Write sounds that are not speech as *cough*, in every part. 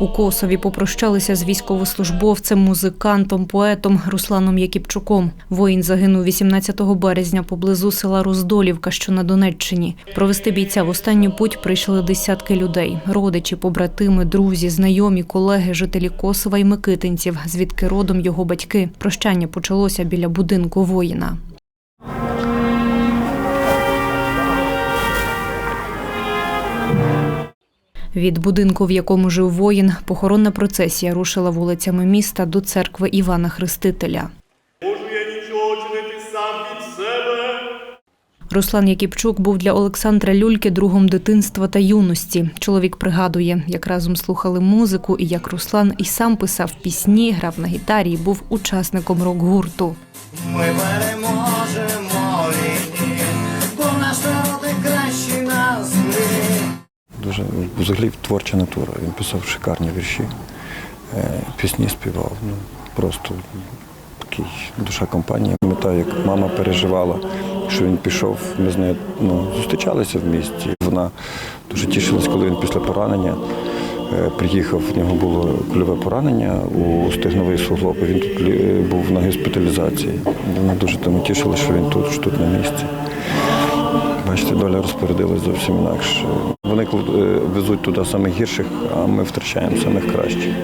У Косові попрощалися з військовослужбовцем, музикантом, поетом Русланом Якіпчуком. Воїн загинув 18 березня поблизу села Роздолівка, що на Донеччині. Провести бійця в останню путь прийшли десятки людей: родичі, побратими, друзі, знайомі, колеги, жителі Косова і Микитинців, звідки родом його батьки. Прощання почалося біля будинку воїна. Від будинку, в якому жив воїн, похоронна процесія рушила вулицями міста до церкви Івана Хрестителя. Можу я нічого чинити сам від себе. Руслан Якіпчук був для Олександра Люльки другом дитинства та юності. Чоловік пригадує, як разом слухали музику, і як Руслан і сам писав пісні, грав на гітарі і був учасником рок-гурту. Ми переможемо взагалі творча натура. Він писав шикарні вірші, е, пісні співав. Ну, просто такий душа компанії. Пам'ятаю, як мама переживала, що він пішов. Ми з нею ну, зустрічалися в місті. Вона дуже тішилась, коли він після поранення е, приїхав. В нього було кульове поранення у стегновий суглоб. Він тут був на госпіталізації. Вона дуже тому тішила, що він тут, що тут на місці. Бачите, доля розпорядилась зовсім інакше. Вони е, везуть туди самих гірших, а ми втрачаємо самих кращих.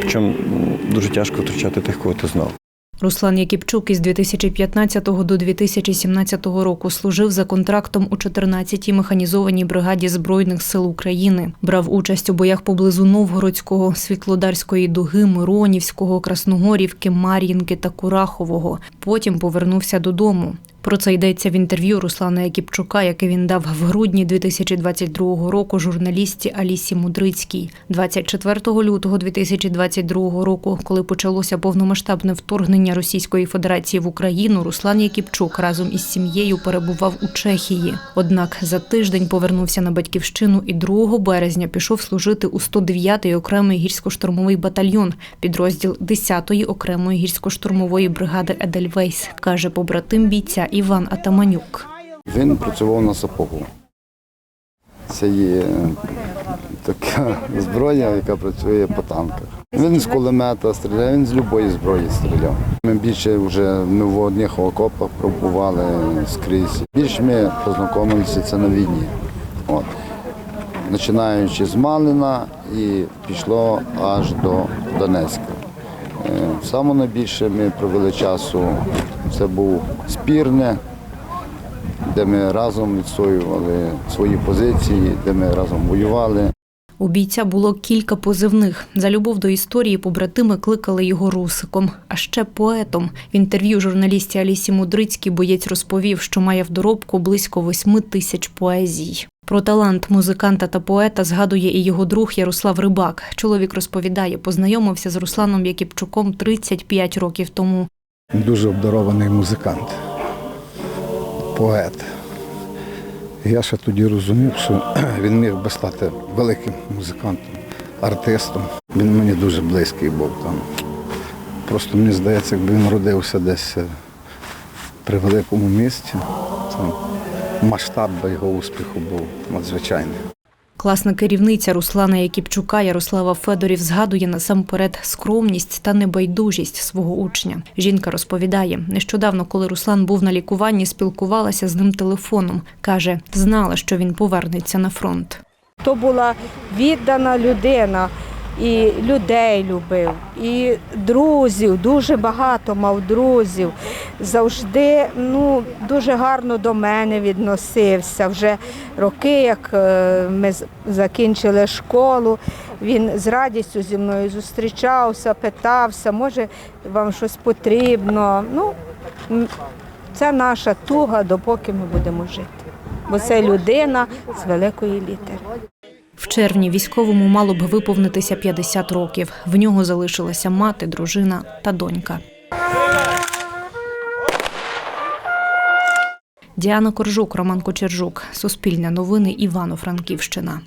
Причому дуже тяжко втрачати тих, кого ти знав. Руслан Якіпчук із 2015 до 2017 року служив за контрактом у 14-й механізованій бригаді Збройних сил України. Брав участь у боях поблизу Новгородського, Світлодарської дуги, Миронівського, Красногорівки, Мар'їнки та Курахового. Потім повернувся додому. Про це йдеться в інтерв'ю Руслана Якіпчука, яке він дав в грудні 2022 року журналісті Алісі Мудрицькій. 24 лютого 2022 року, коли почалося повномасштабне вторгнення Російської Федерації в Україну, Руслан Якіпчук разом із сім'єю перебував у Чехії. Однак за тиждень повернувся на батьківщину і 2 березня пішов служити у 109-й окремий гірсько-штурмовий батальйон, підрозділ 10-ї окремої гірсько-штурмової бригади Едельвейс, каже побратим бійця Іван Атаманюк. Він працював на сапогу. Це є така *laughs* зброя, яка працює по танках. Він з кулемета стріляє, він з будь-якої зброї стріляв. Ми більше вже ми в одних окопах пробували скрізь. Більше ми познайомилися це на війні. От. Починаючи з Малина і пішло аж до Донецька. Саме найбільше ми провели часу, це був спірне, де ми разом відстоювали свої позиції, де ми разом воювали. У бійця було кілька позивних. За любов до історії побратими кликали його русиком, а ще поетом. В інтерв'ю журналісті Алісі Мудрицькій боєць розповів, що має в доробку близько восьми тисяч поезій. Про талант музиканта та поета згадує і його друг Ярослав Рибак. Чоловік розповідає, познайомився з Русланом Якіпчуком 35 років тому. дуже обдарований музикант, поет. Я ще тоді розумів, що *clears throat* він міг би стати великим музикантом, артистом. Він мені дуже близький був там. Просто мені здається, якби він родився десь е, при великому місті, то масштаб його успіху був надзвичайний. Класна керівниця Руслана Якіпчука Ярослава Федорів згадує насамперед скромність та небайдужість свого учня. Жінка розповідає, нещодавно, коли Руслан був на лікуванні, спілкувалася з ним телефоном. каже, знала, що він повернеться на фронт. То була віддана людина, і людей любив, і друзів, дуже багато мав друзів. Завжди ну, дуже гарно до мене відносився. Вже роки, як е, ми закінчили школу, він з радістю зі мною зустрічався, питався, може вам щось потрібно. Ну, це наша туга, допоки ми будемо жити. Бо це людина з великої літери. В червні військовому мало б виповнитися 50 років. В нього залишилася мати, дружина та донька. Діана Коржук, Роман Кочержук. Суспільне новини Івано-Франківщина.